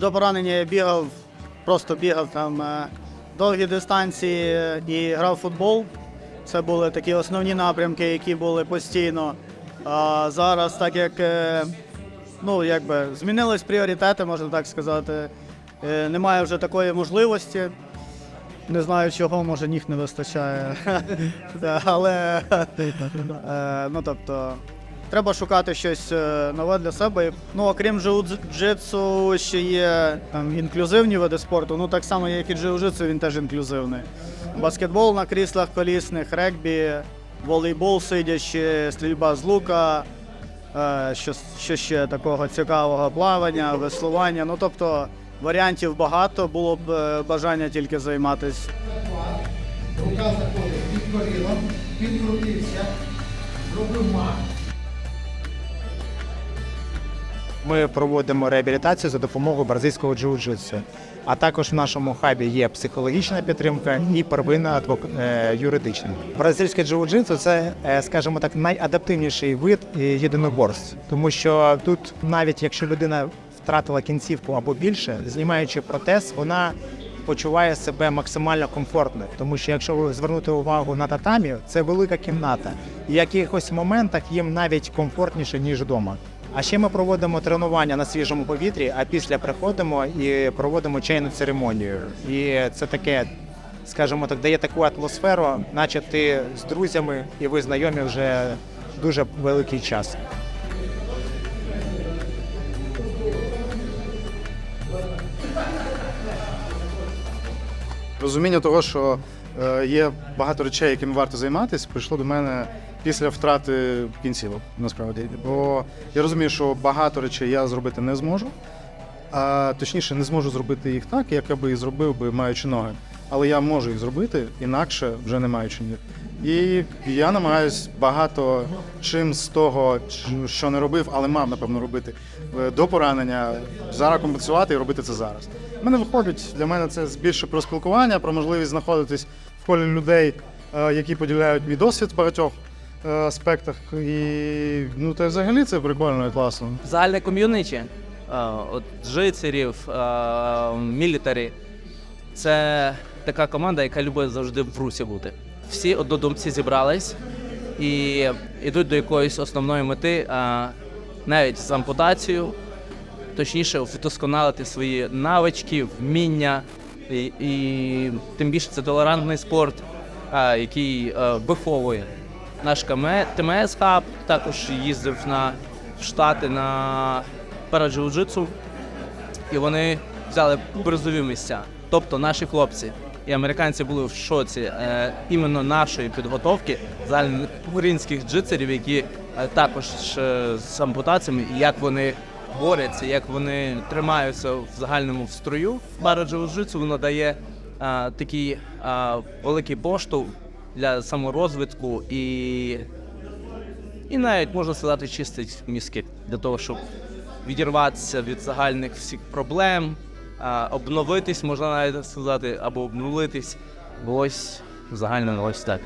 До поранення я бігав, просто бігав там е, довгі дистанції е, і грав в футбол. Це були такі основні напрямки, які були постійно. А зараз, так як е, ну, якби, змінились пріоритети, можна так сказати. Немає вже такої можливості. Не знаю чого, може ніг не вистачає. Але ну тобто. Треба шукати щось е, нове для себе. Ну, окрім джиу-джитсу, ще є там, інклюзивні види спорту. Ну так само, як і джиу-джитсу, він теж інклюзивний. Баскетбол на кріслах колісних, регбі, волейбол сидячи, стрільба з лука, е, що, що ще такого цікавого плавання, веслування. Ну тобто варіантів багато, було б е, бажання тільки займатися. Рука заходить під коліном, підкрутився, зробив мах. Ми проводимо реабілітацію за допомогою бразильського джиу-джитсу. А також в нашому хабі є психологічна підтримка і первинна е, юридична. Бразильське джиу-джитсу – це, е, скажімо так, найадаптивніший вид єдиноборств, тому що тут, навіть якщо людина втратила кінцівку або більше, знімаючи протез, вона почуває себе максимально комфортно. Тому що якщо ви звернути увагу на татамі, це велика кімната. І в якихось моментах їм навіть комфортніше ніж вдома. А ще ми проводимо тренування на свіжому повітрі, а після приходимо і проводимо чайну церемонію. І це таке, скажімо так, дає таку атмосферу, наче ти з друзями і ви знайомі вже дуже великий час. Розуміння того, що е, є багато речей, якими варто займатися, прийшло до мене після втрати кінцівок, насправді. Бо я розумію, що багато речей я зробити не зможу, а точніше, не зможу зробити їх так, як я би і зробив би, маючи ноги. Але я можу їх зробити інакше, вже не маючи ніг. І я намагаюсь багато чим з того, що не робив, але мав напевно робити е, до поранення, зараз компенсувати і робити це зараз. У мене виходить для мене це більше про спілкування, про можливість знаходитись в колі людей, е, які поділяють мій досвід багатьох аспектах. І ну та взагалі це прикольно і класно. Загальне ком'юніті, е, от е, мілітарі. Це така команда, яка любить завжди в русі бути. Всі однодумці зібрались і йдуть до якоїсь основної мети, а навіть з ампутацією, точніше, вдосконалити свої навички, вміння. І, і тим більше це толерантний спорт, а, який е, виховує. Наш ТМС Хаб також їздив на Штати на параджиу-джитсу, і вони взяли призові місця. Тобто наші хлопці і американці були в шоці е, іменно нашої підготовки українських джитсерів, які е, також е, з ампутаціями, і як вони борються, як вони тримаються в загальному в строю. Параджиу-джитсу воно дає е, такий е, великий поштовх для саморозвитку і і навіть можна сказати, чистить мізки для того, щоб відірватися від загальних всіх проблем, обновитись, можна навіть сказати, або обнулитись. Ось загально ось так.